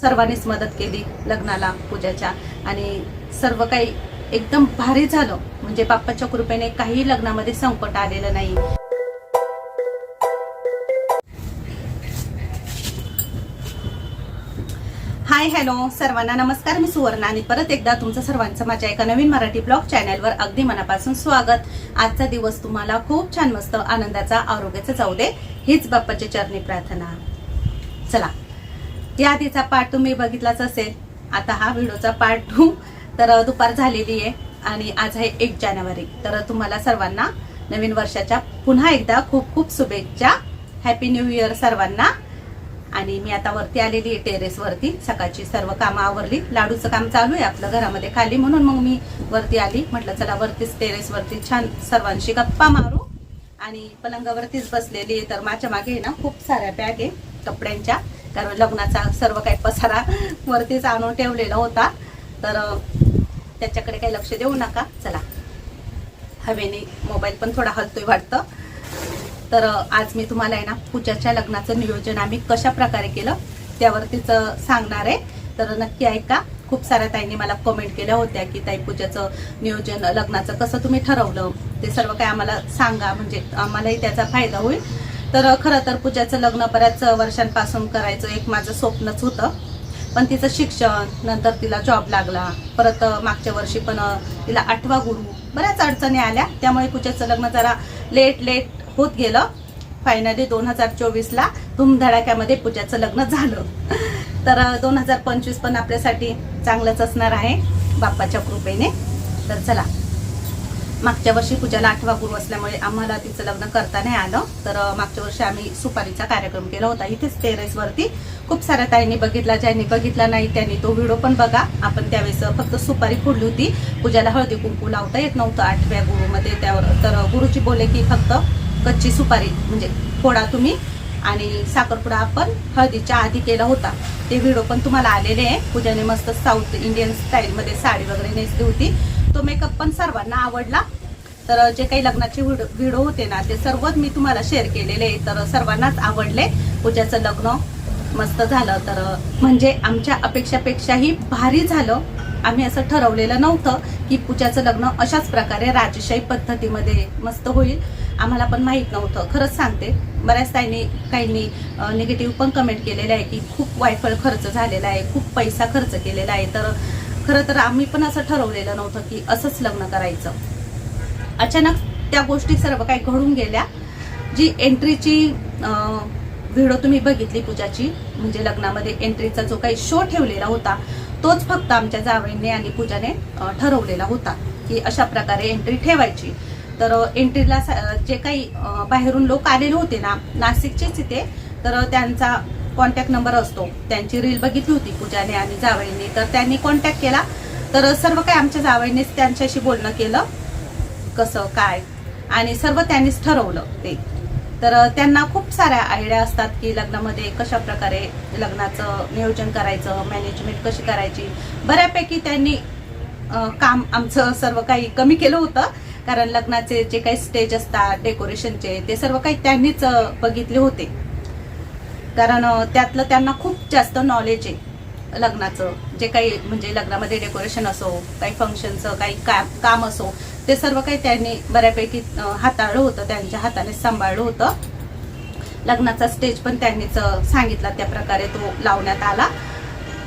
सर्वांनीच मदत केली लग्नाला पूजाच्या. आणि सर्व काही एकदम भारी झालं. म्हणजे बाप्पाच्या कृपेने काही लग्नामध्ये संकट आलेलं नाही. हाय हॅलो सर्वांना नमस्कार. मी सुवर्णा आणि परत एकदा तुमचं सर्वांचं माझ्या एका नवीन मराठी ब्लॉग चॅनलवर अगदी मनापासून स्वागत. आजचा दिवस तुम्हाला खूप छान मस्त आनंदाचा आरोग्याचा जाऊ दे. हीच बाप्पाची चरणी प्रार्थना. चला. या आधीचा पार्ट तुम्ही बघितलाच असेल. आता हा व्हिडिओचा पार्ट टू तर दुपार झालेली आहे आणि आज आहे एक जानेवारी. तर तुम्हाला सर्वांना नवीन वर्षाच्या पुन्हा एकदा खूप खूप शुभेच्छा. हॅपी न्यू इयर सर्वांना. आणि मी आता वरती आलेली आहे टेरेसवरती सकाळची सर्व कामं आवरली. लाडूचं काम चालू आहे. आपलं घरामध्ये खाली म्हणून मग मी वरती आली. म्हटलं चला वरतीच टेरेसवरती छान सर्वांशी गप्पा मारू. आणि पलंगावरतीच बसलेली आहे. तर माझ्या मागे ना खूप साऱ्या बॅग आहे. कपड्यांच्या. कारण लग्नाचा सर्व काही पसारा वरतीच आणून ठेवलेला होता. तर त्याच्याकडे काही लक्ष देऊ नका. चला. हवेने मोबाईल पण थोडा हलतोय वाटतं. तर आज मी तुम्हाला आहे ना पूजाच्या लग्नाचं नियोजन आम्ही कशा प्रकारे केलं त्यावरतीच तिचं सांगणार आहे. तर नक्की ऐका. खूप साऱ्या ताईंनी मला कमेंट केल्या होत्या की ताई पूजाचं नियोजन लग्नाचं कसं तुम्ही ठरवलं? ते सर्व काही आम्हाला सांगा. म्हणजे आम्हालाही त्याचा फायदा होईल. तर खरं तर पूजाचं लग्न बऱ्याच वर्षांपासून करायचं एक माझं स्वप्नच होतं. पण तिचं शिक्षण नंतर तिला जॉब लागला. परत मागच्या वर्षी पण तिला आठवा गुरु बऱ्याच अडचणी आल्या. त्यामुळे पूजाचं लग्न जरा लेट लेट होत गेलं. फायनली दोन हजार चोवीसला धूमधडाक्यामध्ये पूजाचं लग्न झालं. तर दोन हजार पंचवीस पण आपल्यासाठी चांगलंच असणार आहे बाप्पाच्या कृपेने. तर चला मागच्या वर्षी पूजाला आठवा गुरु असल्यामुळे आम्हाला तिचं लग्न करता नाही आलं. तर मागच्या वर्षी आम्ही सुपारीचा कार्यक्रम केला होता. इथेच टेरेसवरती खूप साऱ्या ताईंनी बघितला ज्यांनी बघितला नाही त्यांनी तो व्हिडिओ पण बघा. आपण त्यावेळेस फक्त सुपारी फोडली होती. पूजाला हळदी कुंकू लावता येत नव्हतं आठव्या गुरुमध्ये. त्यावर तर गुरुजी बोले की फक्त कच्ची सुपारी म्हणजे फोडा तुम्ही. आणि साखरपुडा आपण हळदीच्या आधी केला होता. ते व्हिडिओ पण तुम्हाला आलेले आहे. पूजाने मस्त साऊथ इंडियन स्टाईलमध्ये साडी वगैरे नेसली होती. तो मेकअप पण सर्वांना आवडला. तर जे काही लग्नाचे व्हिडिओ व्हिडिओ होते ना ते सर्वच मी तुम्हाला शेअर केलेले आहे. तर सर्वांनाच आवडले. पूजाचं लग्न मस्त झालं. तर म्हणजे आमच्या अपेक्षापेक्षाही भारी झालं. आम्ही असं ठरवलेलं नव्हतं की पूजाचं लग्न अशाच प्रकारे राजशाही पद्धतीमध्ये मस्त होईल. आम्हाला पण माहीत नव्हतं. खरंच सांगते बऱ्याच ताईने काहींनी निगेटिव्ह पण कमेंट केलेले आहे की खूप वायफळ खर्च झालेला आहे खूप पैसा खर्च केलेला आहे. तर खरं तर आम्ही पण असं ठरवलेलं नव्हतं की असंच लग्न करायचं. अचानक त्या गोष्टी सर्व काही घडून गेल्या. जी एंट्रीची व्हिडिओ तुम्ही बघितली पूजाची म्हणजे लग्नामध्ये एंट्रीचा जो काही शो ठेवलेला होता तोच फक्त आमच्या जावईने आणि पूजाने ठरवलेला होता की अशा प्रकारे एंट्री ठेवायची. तर एंट्रीला जे काही बाहेरून लोक आलेले होते ना नाशिकचेच इथे तर त्यांचा कॉन्टॅक्ट नंबर असतो. त्यांची रील बघितली होती पूजाने आणि जावईने. तर त्यांनी कॉन्टॅक्ट केला. तर सर्व काही आमच्या जावईनेच त्यांच्याशी बोलणं केलं. कसं काय? आणि सर्व त्यांनीच ठरवलं ते. तर त्यांना खूप साऱ्या आयडिया असतात की लग्नामध्ये कशा प्रकारे लग्नाचं नियोजन करायचं मॅनेजमेंट कशी करायची. बऱ्यापैकी त्यांनी काम आमचं सर्व काही कमी केलं होतं. कारण लग्नाचे जे काही स्टेज असतात डेकोरेशनचे ते सर्व काही त्यांनीच बघितले होते. कारण त्यातलं त्यांना खूप जास्त नॉलेज आहे लग्नाचं. जे काही म्हणजे लग्नामध्ये डेकोरेशन असो काही फंक्शनचं काही काम काम असो ते सर्व काही त्यांनी बऱ्यापैकी हाताळलं होतं त्यांच्या हाताने सांभाळलं होतं. लग्नाचा स्टेज पण त्यांनीच सांगितला. त्या प्रकारे तो लावण्यात आला.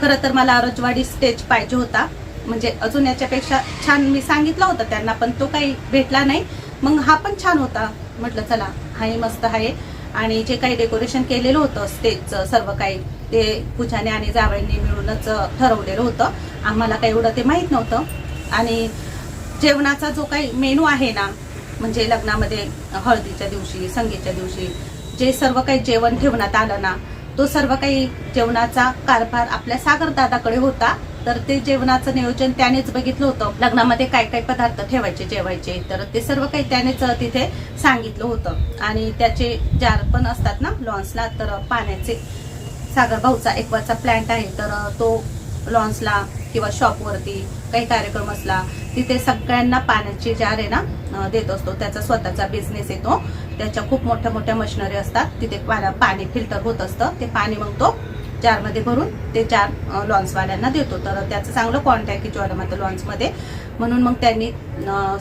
खरं तर मला रजवाडी स्टेज पाहिजे होता. म्हणजे अजून याच्यापेक्षा छान मी सांगितलं होतं त्यांना पण तो काही भेटला नाही. मग हा पण छान होता. म्हटलं चला हाही मस्त आहे. आणि जे काही डेकोरेशन केलेलं होतं स्टेजचं सर्व काही ते पूजाने आणि जावळींनी मिळूनच ठरवलेलं होतं. आम्हाला काही एवढं ते माहीत नव्हतं. आणि जेवणाचा जो काही मेनू आहे ना म्हणजे लग्नामध्ये हळदीच्या दिवशी संगीतच्या दिवशी जे सर्व काही जेवण ठेवण्यात आलं ना तो सर्व काही जेवणाचा कारभार आपल्या सागरदादाकडे होता. तर ते जेवणाचं नियोजन त्यानेच बघितलं होतं. लग्नामध्ये काय काय पदार्थ ठेवायचे जेवायचे तर ते सर्व काही त्यानेच तिथे सांगितलं होतं. आणि त्याचे जार पण असतात ना लॉन्सला तर पाण्याचे सागर भाऊचा एकवाचा प्लॅन्ट आहे तर तो लॉन्सला किंवा शॉपवरती काही कार्यक्रम असला तिथे सगळ्यांना पाण्याचे जार आहे ना देत असतो. त्याचा स्वतःचा बिझनेस येतो त्याच्या खूप मोठ्या मोठ्या मशिनरी असतात. तिथे पाणी फिल्टर होत असतं. ते पाणी मग तो जारमध्ये भरून ते चार लॉन्सवाल्यांना देतो. तर त्याचं चांगलं कॉन्टॅक्ट आहे ज्वालामाता लॉन्समध्ये. म्हणून मग त्यांनी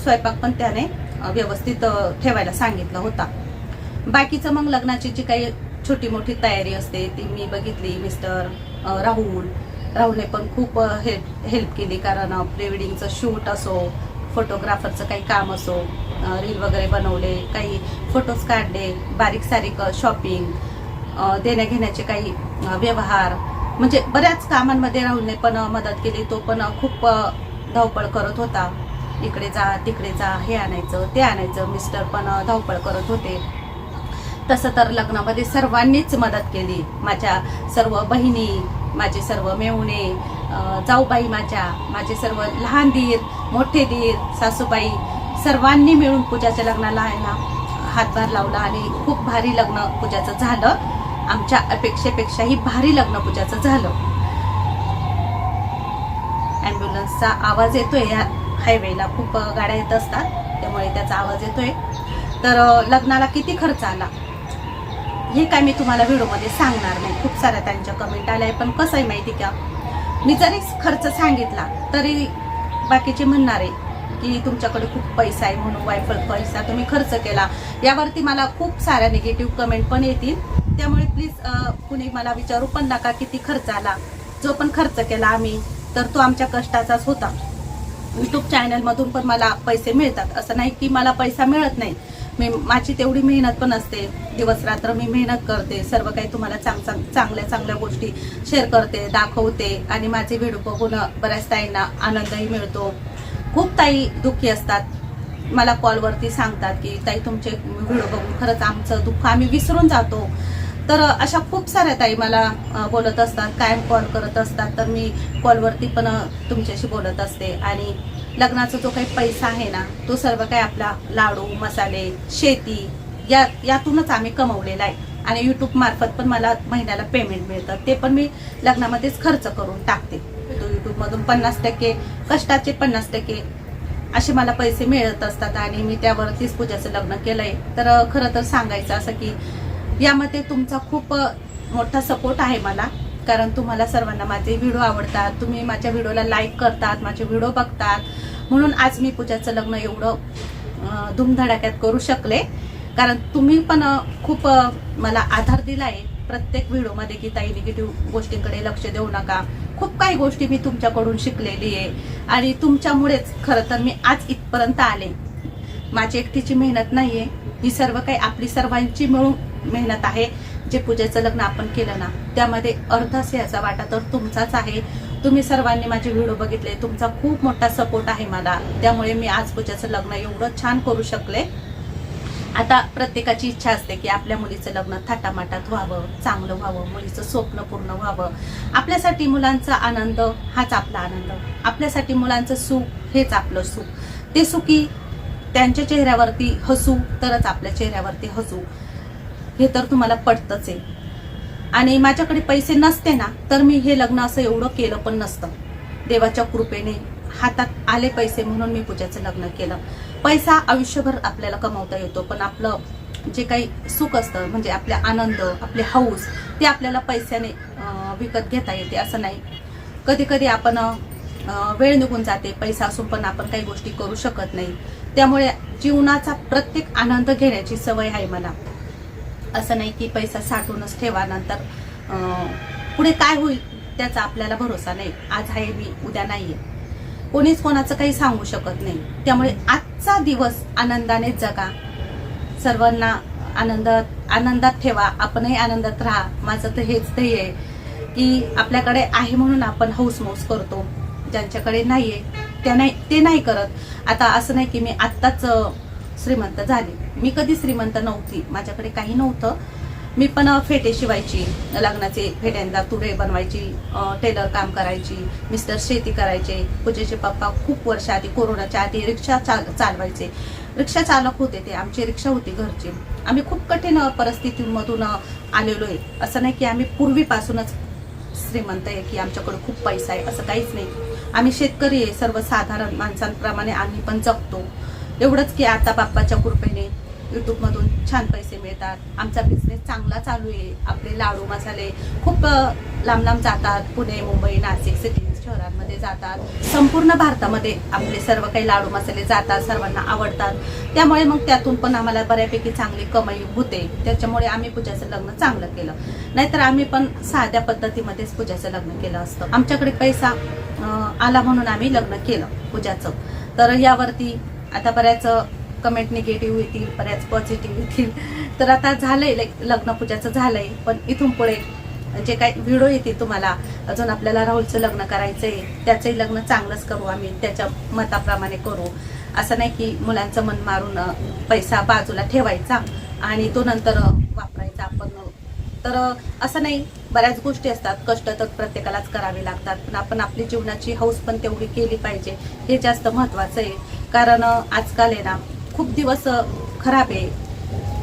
स्वयंपाक पण त्याने व्यवस्थित ठेवायला सांगितलं होता. बाकीचं मग लग्नाची जी काही छोटी मोठी तयारी असते ती मी बघितली मिस्टर राहुल. राहुलने पण खूप हेल्प हेल्प केली. कारण प्री वेडिंगचं शूट असो फोटोग्राफरचं काही काम असो रील वगैरे बनवले काही फोटोज काढले बारीक सारीक शॉपिंग देण्याघेण्याचे काही व्यवहार. म्हणजे बऱ्याच कामांमध्ये राहुलने पण मदत केली. तो पण खूप धावपळ करत होता. इकडे जा तिकडे जा हे आणायचं ते आणायचं. मिस्टर पण धावपळ करत होते. तसं तर लग्नामध्ये सर्वांनीच मदत केली. माझ्या सर्व बहिणी माझे सर्व मेहुणे जाऊबाई माझ्या माझे सर्व लहान दीर मोठे दीर सासूबाई सर्वांनी मिळून पूजाच्या लग्नाला आहे हातभार लावला आणि खूप भारी लग्न पूजाचं झालं. आमच्या अपेक्षेपेक्षाही भारी लग्न पूजाचं झालं ॲम्ब्युलन्सचा आवाज येतोय या हायवेला खूप गाड्या येत असतात त्यामुळे त्याचा आवाज येतोय. तर लग्नाला किती खर्च आला? हे काय मी तुम्हाला व्हिडिओमध्ये सांगणार नाही. खूप साऱ्या त्यांच्या कमेंट आल्या आहे पण कसं आहे माहिती का? मी जरी खर्च सांगितला तरी बाकीचे म्हणणार आहे की तुमच्याकडे खूप पैसा आहे म्हणून वायफळ पैसा तुम्ही खर्च केला. यावरती मला खूप साऱ्या निगेटिव्ह कमेंट पण येतील. त्यामुळे प्लीज कुणी मला विचारू पण नका किती खर्च आला. जो पण खर्च केला आम्ही तर तो आमच्या कष्टाचाच होता. यूट्यूब चॅनलमधून पण मला पैसे मिळतात. असं नाही की मला पैसा मिळत नाही. मी माझी तेवढी मेहनत पण असते. दिवस रात्र मी मेहनत करते. सर्व काही तुम्हाला चांग चांग चांगल्या चांगल्या गोष्टी शेअर करते दाखवते. आणि माझे व्हिडिओ बघून बऱ्याच ताईंना आनंदही मिळतो. खूप ताई दुःखी असतात. मला कॉलवरती सांगतात की ताई तुमचे व्हिडिओ बघून खरंच आमचं दुःख आम्ही विसरून जातो. तर अशा खूप साऱ्या ताई मला बोलत असतात कायम कॉल करत असतात. तर मी कॉलवरती पण तुमच्याशी बोलत असते. आणि लग्नाचा जो काही पैसा आहे ना तो सर्व काही आपला लाडू मसाले शेती या यातूनच आम्ही कमवलेला आहे. आणि युट्यूब मार्फत पण मला महिन्याला पेमेंट मिळतं. ते पण मी लग्नामध्येच खर्च करून टाकते. तो युट्यूबमधून पन्नास टक्के कष्टाचे पन्नास टक्के असे मला पैसे मिळत असतात. आणि मी त्यावरतीच पूजाचं लग्न केलंय. तर खरं तर सांगायचं असं की यामध्ये तुमचा खूप मोठा सपोर्ट आहे मला. कारण तुम्हाला सर्वांना माझे व्हिडिओ आवडतात. तुम्ही माझ्या व्हिडिओला लाईक करतात माझे व्हिडिओ बघतात. म्हणून आज मी पूजाचं लग्न एवढं धुमधडाक्यात धूमधडाक्यात करू शकले. कारण तुम्ही पण खूप मला आधार दिला आहे प्रत्येक व्हिडिओमध्ये की ताई निगेटिव्ह गोष्टींकडे लक्ष देऊ नका. खूप काही गोष्टी मी तुमच्याकडून शिकलेली आहे. आणि तुमच्यामुळेच खरं तर मी आज इथपर्यंत आले. माझी एकटीची मेहनत नाही आहे ही सर्व काही आपली सर्वांची मिळून मेहनत आहे. जे पूजेचं लग्न आपण केलं ना त्यामध्ये अर्धाच याचा वाटा तर तुमचाच आहे. तुम्ही सर्वांनी माझे व्हिडिओ बघितले तुमचा खूप मोठा सपोर्ट आहे मला. त्यामुळे मी आज पूजेचं लग्न एवढं छान करू शकले. आता प्रत्येकाची इच्छा असते की आपल्या मुलीचं लग्न थाटामाटात व्हावं चांगलं व्हावं मुलीचं स्वप्न पूर्ण व्हावं. आपल्यासाठी मुलांचा आनंद हाच आपला आनंद. आपल्यासाठी मुलांचं सुख हेच आपलं सुख. ते सुखी त्यांच्या चेहऱ्यावरती हसू तरच आपल्या चेहऱ्यावरती हसू. हे तर तुम्हाला पटतच आहे. आणि माझ्याकडे पैसे नसते ना तर मी हे लग्न असं एवढं केलं पण नसतं. देवाच्या कृपेने हातात आले पैसे म्हणून मी पूजाचं लग्न केलं. पैसा आयुष्यभर आपल्याला कमावता येतो पण आपलं जे काही सुख असतं म्हणजे आपले आनंद आपले हौस ते आपल्याला पैशाने विकत घेता येते असं नाही. कधी कधी आपण वेळ निघून जाते पैसा असून पण आपण काही गोष्टी करू शकत नाही. त्यामुळे जीवनाचा प्रत्येक आनंद घेण्याची सवय आहे मला. असं नाही की पैसा साठवूनच ठेवा नंतर पुढे काय होईल त्याचा आपल्याला भरोसा नाही. आज आहे मी उद्या नाहीये. कोणीच कोणाचं काही सांगू शकत नाही. त्यामुळे आजचा दिवस आनंदाने जगा. सर्वांना आनंदात आनंदात ठेवा. आपणही आनंदात राहा. माझं तर हेच ध्येय आहे की आपल्याकडे आहे म्हणून आपण हौसमौस करतो. ज्यांच्याकडे नाहीये त्या नाही ते नाही करत. आता असं नाही की मी आत्ताच श्रीमंत झाले. मी कधी श्रीमंत नव्हती माझ्याकडे काही नव्हतं. मी पण फेटे शिवायची लग्नाचे फेट्यांना तुरे बनवायची टेलर काम करायची मिस्टर शेती करायचे. पूजेचे पप्पा खूप वर्ष आधी कोरोनाच्या आधी रिक्षा चाल चालवायचे. रिक्षा चालक होते ते आमची रिक्षा होती घरची. आम्ही खूप कठीण परिस्थितीमधून आलेलो आहे असं नाही की आम्ही पूर्वीपासूनच श्रीमंत आहे की आमच्याकडे खूप पैसा आहे असं काहीच नाही. आम्ही शेतकरी आहे सर्वसाधारण माणसांप्रमाणे आम्ही पण जगतो. एवढंच की आता बाप्पाच्या कृपेने यूट्यूबमधून छान पैसे मिळतात. आमचा बिझनेस चांगला चालू आहे. आपले लाडू मसाले खूप लांब लांब जातात. पुणे मुंबई नाशिक सिटी शहरांमध्ये जातात. संपूर्ण भारतामध्ये आपले सर्व काही लाडू मसाले जातात सर्वांना आवडतात. त्यामुळे मग त्यातून पण आम्हाला बऱ्यापैकी चांगली कमाई होते. त्याच्यामुळे आम्ही पूजाचं लग्न चांगलं केलं. नाहीतर आम्ही पण साध्या पद्धतीमध्येच पूजाचं लग्न केलं असतं. आमच्याकडे पैसा आला म्हणून आम्ही लग्न केलं पूजाचं. तर यावरती आता बऱ्याच कमेंट निगेटिव्ह येतील बऱ्याच पॉझिटिव्ह येतील. तर आता झालंय लाईक लग्न पूजाचं झालंय पण इथून पुढे जे काही व्हिडिओ येतील तुम्हाला अजून आपल्याला राहुलचं लग्न करायचंय त्याचंही लग्न चांगलंच करू आम्ही त्याच्या मताप्रमाणे करू. असं नाही की मुलांचं मन मारून पैसा बाजूला ठेवायचा आणि तो नंतर वापरायचा आपण. तर असं नाही बऱ्याच गोष्टी असतात कष्ट तर प्रत्येकालाच करावे लागतात पण आपण आपली जीवनाची हौस पण तेवढी केली पाहिजे हे जास्त महत्वाचं आहे. कारण आजकाल आहे ना खूप दिवस खराब आहे.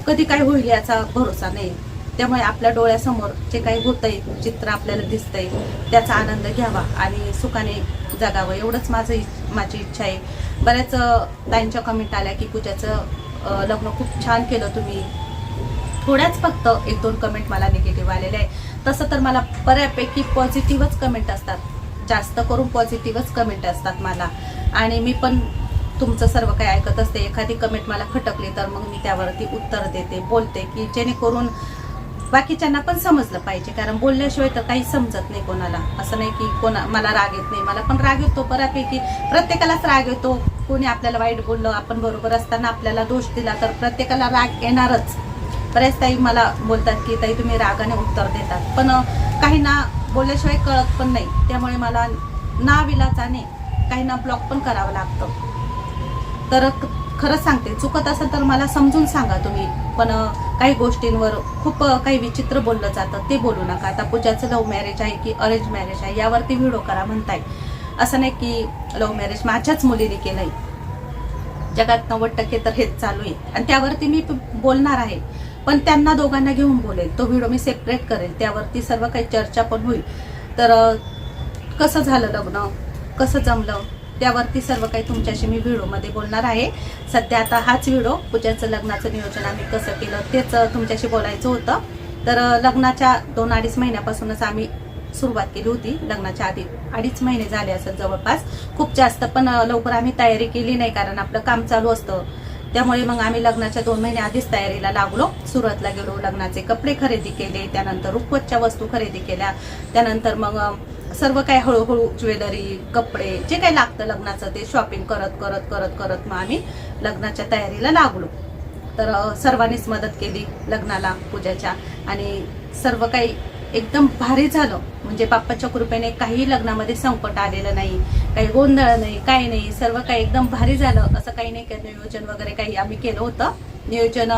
कधी काय होईल याचा भरोसा नाही. त्यामुळे आपल्या डोळ्यासमोर जे काही होतंय चित्र आपल्याला दिसतंय त्याचा आनंद घ्यावा आणि सुखाने जगावं. एवढंच माझं माझी इच्छा आहे. बऱ्याच ताईंच्या कमेंट आल्या की पूजाचं लग्न खूप छान केलं तुम्ही. थोड्याच फक्त एक दोन कमेंट मला निगेटिव्ह आलेले आहे तसं तर मला बऱ्यापैकी पॉझिटिव्हच कमेंट असतात. जास्त करून पॉझिटिव्हच कमेंट असतात मला. आणि मी पण तुमचं सर्व काही ऐकत असते एखादी कमेंट मला खटकली तर मग मी त्यावरती उत्तर देते बोलते की जेणेकरून बाकीच्यांना पण समजलं पाहिजे. कारण बोलल्याशिवाय तर काही समजत नाही कोणाला. असं नाही की कोणा मला राग येत नाही. मला पण राग येतो बऱ्यापैकी. प्रत्येकालाच राग येतो. कोणी आपल्याला वाईट बोललं आपण बरोबर असताना आपल्याला दोष दिला तर प्रत्येकाला राग येणारच. बऱ्याच ताई मला बोलतात की ताई तुम्ही रागाने उत्तर देतात. पण काहींना बोलल्याशिवाय कळत पण नाही. त्यामुळे मला ना विलाचाने काहींना ब्लॉक पण करावं लागतं. तर खरंच सांगते चुकत असेल तर मला समजून सांगा तुम्ही. पण काही गोष्टींवर खूप काही विचित्र बोललं जातं ते बोलू नका. आता पूजाचं लव्ह मॅरेज आहे की अरेंज मॅरेज आहे यावरती व्हिडिओ करा म्हणताय. असं नाही की लव्ह मॅरेज माझ्याच मुलीने केलंय. जगात नव्वद टक्के तर हेच चालू आहे. आणि त्यावरती मी बोलणार आहे. पण त्यांना दोघांना घेऊन बोलेल. तो व्हिडिओ मी सेपरेट करेल. त्यावरती सर्व काही चर्चा पण होईल. तर कसं झालं लग्न? कसं जमलं? त्यावरती सर्व काही तुमच्याशी मी व्हिडिओमध्ये बोलणार आहे. सध्या आता हाच व्हिडिओ पूजाचं लग्नाचं नियोजन आम्ही कसं केलं तेच तुमच्याशी बोलायचं होतं. तर लग्नाच्या दोन अडीच महिन्यापासूनच आम्ही सुरुवात केली होती लग्नाच्या आधी. अडीच महिने झाले असं जवळपास. खूप जास्त पण लवकर आम्ही तयारी केली नाही कारण आपलं काम चालू असतं. त्यामुळे मग आम्ही लग्नाच्या दोन महिने आधीच तयारीला लागलो. सुरतला गेलो लग्नाचे कपडे खरेदी केले त्यानंतर रुखवतच्या वस्तू खरेदी केल्या. त्यानंतर मग सर्व काही हळूहळू ज्वेलरी कपडे जे काही लागतं लग्नाचं ते शॉपिंग करत करत करत करत मग आम्ही लग्नाच्या तयारीला लागलो. तर सर्वांनीच मदत केली लग्नाला पूजाच्या. आणि सर्व काही एकदम भारी झालं. म्हणजे बाप्पाच्या कृपेने काही लग्नामध्ये संकट आलेलं नाही काही गोंधळ नाही काही नाही. सर्व काही एकदम भारी झालं. असं काही नाही काही नियोजन वगैरे काही आम्ही केलं होतं. नियोजन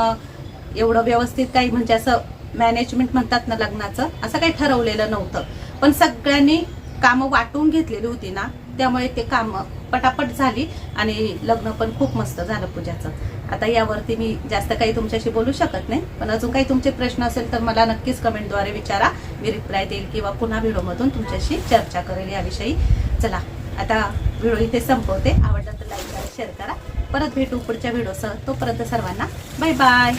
एवढं व्यवस्थित काही म्हणजे असं मॅनेजमेंट म्हणतात ना लग्नाचं असं काही ठरवलेलं नव्हतं. पण सगळ्यांनी कामं वाटून घेतलेली होती ना त्यामुळे ते कामं पटापट झाली आणि लग्न पण खूप मस्त झालं पूजाचं. आता यावरती मी जास्त काही तुमच्याशी बोलू शकत नाही पण अजून काही तुमचे प्रश्न असेल तर मला नक्कीच कमेंटद्वारे विचारा. मी रिप्लाय देईल किंवा पुन्हा व्हिडिओमधून तुमच्याशी चर्चा करेल याविषयी. चला आता व्हिडिओ इथे संपवते. आवडला तर लाईक करा शेअर करा. परत भेटू पुढच्या व्हिडिओसह. तोपर्यंत सर्वांना बाय बाय